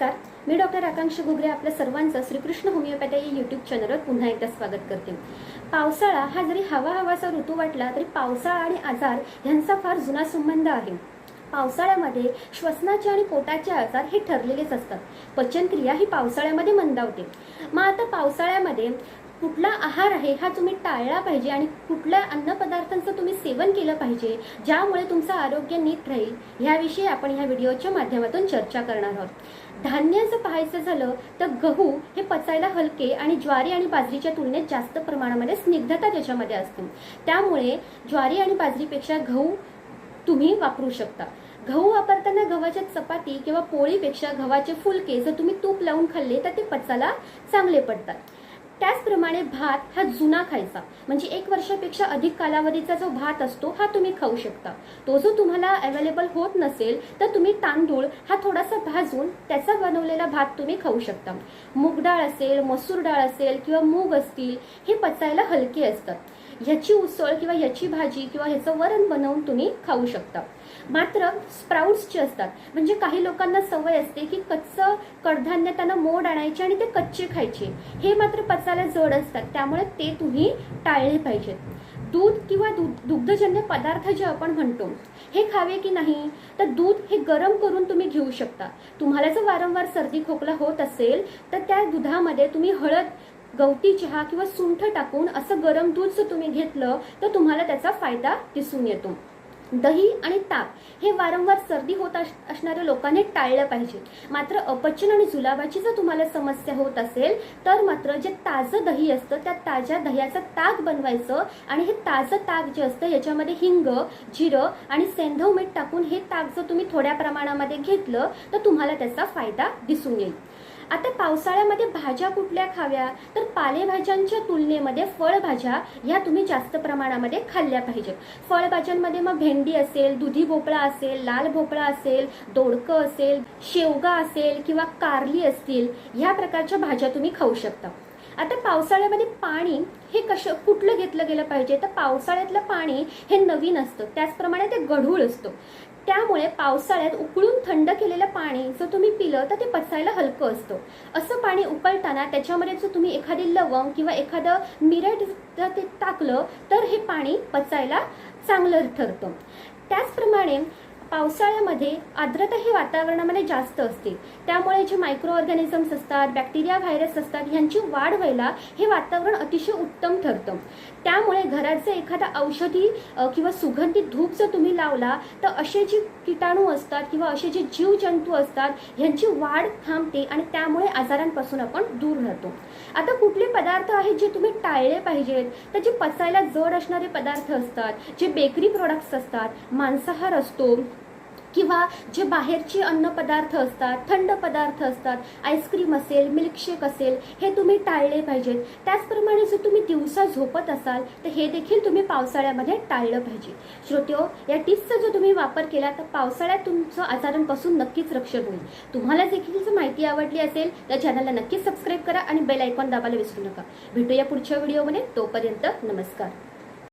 नमस्कार. मी डॉक्टर आकांक्षा घुगरे आपल्या सर्वांचं श्रीकृष्ण होमिओपॅथी या यूट्यूब चॅनलवर पुन्हा एकदा स्वागत करते. पावसाळा हा जरी हवा हवाचा ऋतू वाटला तरी पावसाळा आणि आजार यांचा फार जुना संबंध आहे. पावसाळ्यामध्ये श्वसनाचे आणि पोटाचे आजार हे ठरलेलेच असतात. पचनक्रिया ही पावसाळ्यामध्ये मंदावते. मग आता पावसाळ्यामध्ये कुठला आहार आहे हा तुम्ही टाळला पाहिजे आणि कुठल्या अन्नपदार्थांचं तुम्ही सेवन केलं पाहिजे ज्यामुळे तुमचं आरोग्य नीट राहील ह्याविषयी आपण ह्या व्हिडिओच्या माध्यमातून चर्चा करणार आहोत. धान्याचं पाहायचं झालं तर गहू हे पचायला हलके आणि ज्वारी आणि बाजरीच्या तुलनेत जास्त प्रमाणामध्ये स्निग्धता त्याच्यामध्ये असते. त्यामुळे ज्वारी आणि बाजरीपेक्षा गहू तुम्ही वापरू शकता. गहू वापरताना गव्हाच्या चपाती किंवा पोळीपेक्षा गव्हाचे फुलके जर तुम्ही तूप लावून खाल्ले तर ते पचायला चांगले पडतात. त्याचप्रमाणे भात हा जुना खायचा. म्हणजे एक वर्षापेक्षा अधिक कालावधीचा जो भात असतो हा तुम्ही खाऊ शकता. तो जो तुम्हाला अवेलेबल होत नसेल तर तुम्ही तांदूळ हा थोडासा भाजून त्याचा बनवलेला भात तुम्ही खाऊ शकता. मूग डाळ असेल मसूर डाळ असेल किंवा मूग असतील हे पचायला हलके असतात. ह्याची उसळ किंवा ह्याची भाजी किंवा ह्याचं वरण बनवून तुम्ही खाऊ शकता. मात्र स्प्राउट्सचे असतात म्हणजे काही लोकांना सवय असते की कच्चं कडधान्य त्यांना मोड आणायचे आणि ते कच्चे खायचे. हे मात्र पचायला जड असतात त्यामुळे ते तुम्ही टाळले पाहिजेत. दूध किंवा दूध दुग्धजन्य पदार्थ जे आपण म्हणतो हे खावे की नाही? तर दूध हे गरम करून तुम्ही घेऊ शकता. तुम्हाला जर वारंवार सर्दी खोकला होत असेल तर त्या दुधामध्ये तुम्ही हळद गवती चहा किंवा सुंठ टाकून असं गरम दूध जर तुम्ही घेतलं तर तुम्हाला त्याचा फायदा दिसून येतो. दही आणि ताक हे वारंवार सर्दी होत अस- असणाऱ्या लोकांनी टाळलं पाहिजे. मात्र अपचन आणि जुलाबाची जर तुम्हाला समस्या होत असेल तर मात्र जे ताजं दही असतं त्या ताज्या दह्याचं ताक बनवायचं आणि हे ताजं ताक जे असतं याच्यामध्ये हिंग जिरं आणि सेंधव मीठ टाकून हे ताक जर तुम्ही थोड्या प्रमाणामध्ये घेतलं तर तुम्हाला त्याचा फायदा दिसून येईल. आता पावसाळ्यामध्ये भाज्या कुठल्या खाव्या? तर पालेभाज्यांच्या तुलनेमध्ये फळभाज्या ह्या तुम्ही जास्त प्रमाणामध्ये खाल्ल्या पाहिजेत. फळभाज्यांमध्ये मग भेंडी असेल दुधी भोपळा असेल लाल भोपळा असेल दोडकं असेल शेवगा असेल किंवा कारली असतील ह्या प्रकारच्या भाज्या तुम्ही खाऊ शकता. आता पावसाळ्यामध्ये पाणी हे कसं कुठलं घेतलं गेलं पाहिजे? तर पावसाळ्यातलं पाणी हे नवीन असतं. त्याचप्रमाणे ते गढूळ असतं. त्यामुळे पावसाळ्यात उकळून थंड केलेलं पाणी जर तुम्ही पिलं तर ते पचायला हलकं असतं. असं पाणी उकळताना त्याच्यामध्ये जर तुम्ही एखादी लवंग किंवा एखादं मिरट जर ते टाकलं तर हे पाणी पचायला चांगलं ठरतं. त्याचप्रमाणे पावसाळ्यामध्ये आर्द्रता हे वातावरणामध्ये जास्त असते. त्यामुळे जे मायक्रो ऑर्गॅनिझम्स असतात बॅक्टेरिया व्हायरस असतात ह्यांची वाढ व्हायला हे वातावरण अतिशय उत्तम ठरतं. त्यामुळे घरात जर एखादा औषधी किंवा सुगंधित धूप जर तुम्ही लावला तर असे जे किटाणू असतात किंवा असे जे जीवजंतू असतात ह्यांची वाढ थांबते आणि त्यामुळे आजारांपासून आपण दूर राहतो. आता कुठले पदार्थ आहेत जे तुम्ही टाळले पाहिजेत? तर जे पचायला जड असणारे पदार्थ असतात जे बेकरी प्रोडक्ट्स असतात मांसाहार असतो किंवा जे बाहेरचे अन्नपदार्थ असतात थंड पदार्थ असतात आईस्क्रीम असेल मिल्कशेक असेल हे तुम्ही टाळले पाहिजेत. त्याचप्रमाणे जर तुम्ही दिवसा झोपत असाल तर हे देखील तुम्ही पावसाळ्यामध्ये टाळलं पाहिजे. श्रोत्यो या टिप्सचा जो तुम्ही वापर केला तर पावसाळ्यात तुमचं आजारांपासून नक्कीच रक्षण होईल. तुम्हाला देखील जर माहिती आवडली असेल तर चॅनलला नक्कीच सबस्क्राईब करा आणि बेल आयकॉन दाबायला विसरू नका. भेटूया पुढच्या व्हिडिओमध्ये तोपर्यंत नमस्कार.